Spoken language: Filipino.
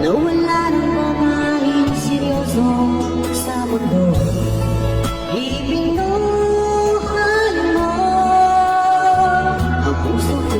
na wala ng babaeng seryoso sa mundo. Ibinuhay mo ang puso ko